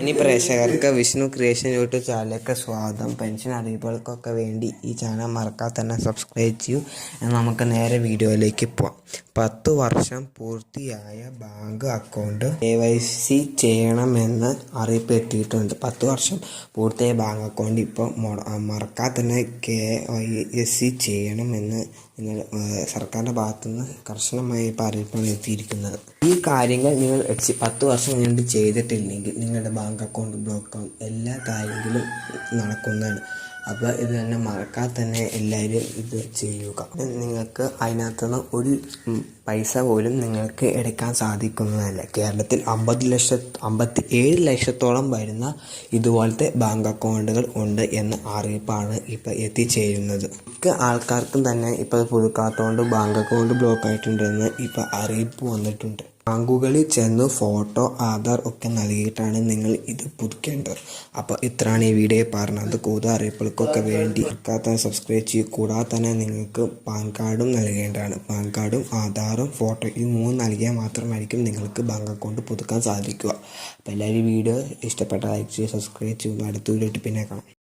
ഇനി പ്രേക്ഷകർക്ക് Vishnu creation YouTube ചാനലിലേക്ക് സ്വാഗതം. പെൻഷൻ അറിയിപ്പുകൾക്കൊക്കെ വേണ്ടി ഈ ചാനൽ മറക്കാതെ തന്നെ സബ്സ്ക്രൈബ് ചെയ്യൂ. നമുക്ക് നേരെ വീഡിയോയിലേക്ക് പോവാം. പത്ത് വർഷം പൂർത്തിയായ bank account K Y C ചെയ്യണമെന്ന് അറിയിപ്പ് എത്തിയിട്ടുണ്ട് പത്ത് വർഷം പൂർത്തിയായ ബാങ്ക് അക്കൗണ്ട് ഇപ്പോൾ മറക്കാതെ തന്നെ കെ വൈ എസ് സി ചെയ്യണമെന്ന് നിങ്ങൾ സർക്കാരിന്റെ ഭാഗത്തുനിന്ന് കർശനമായി അറിയിപ്പാണ് എത്തിയിരിക്കുന്നത്. ഈ കാര്യങ്ങൾ നിങ്ങൾ പത്ത് വർഷം കഴിഞ്ഞിട്ട് ചെയ്തിട്ടില്ലെങ്കിൽ നിങ്ങളുടെ ബാങ്ക് അക്കൗണ്ട് ബ്ലോക്ക് എല്ലാ കാര്യങ്ങളും നടക്കുന്നതാണ്. അപ്പോൾ ഇത് തന്നെ മറക്കാതെ തന്നെ എല്ലാവരും ഇത് ചെയ്യുക. നിങ്ങൾക്ക് അതിനകത്തുനിന്ന് ഒരു പൈസ പോലും നിങ്ങൾക്ക് എടുക്കാൻ സാധിക്കുന്നതല്ല. കേരളത്തിൽ അമ്പത് ലക്ഷ അമ്പത്തി ഏഴ് ലക്ഷത്തോളം വരുന്ന ഇതുപോലത്തെ ബാങ്ക് അക്കൗണ്ടുകൾ ഉണ്ട് എന്ന അറിയിപ്പാണ് ഇപ്പോൾ എത്തിച്ചേരുന്നത്. മിക്ക ആൾക്കാർക്കും തന്നെ ഇപ്പോൾ പുതുക്കാത്തതുകൊണ്ട് ബാങ്ക് അക്കൗണ്ട് ബ്ലോക്ക് ആയിട്ടുണ്ടെന്ന് ഇപ്പോൾ അറിയിപ്പ് വന്നിട്ടുണ്ട്. ബാങ്കുകളിൽ ചെന്ന് ഫോട്ടോ ആധാർ ഒക്കെ നൽകിയിട്ടാണ് നിങ്ങൾ ഇത് പുതുക്കേണ്ടത്. അപ്പോൾ ഇത്രയാണ് ഈ വീഡിയോ പറഞ്ഞത്. കൂടുതൽ അറിയിപ്പുകൾക്കൊക്കെ വേണ്ടി മറക്കാതെ സബ്സ്ക്രൈബ് ചെയ്യും. കൂടാതെ തന്നെ നിങ്ങൾക്ക് പാൻ കാർഡും നൽകേണ്ടതാണ്. പാൻ കാർഡും ആധാറും ഫോട്ടോ ഈ മൂന്ന് നൽകിയാൽ മാത്രമായിരിക്കും നിങ്ങൾക്ക് ബാങ്ക് അക്കൗണ്ട് പുതുക്കാൻ സാധിക്കുക. അപ്പോൾ എല്ലാവരും ഈ വീഡിയോ ഇഷ്ടപ്പെട്ട ലൈക്ക് ചെയ്യുക സബ്സ്ക്രൈബ് ചെയ്യുക. അടുത്ത വീഡിയോ പിന്നെ കാണാം.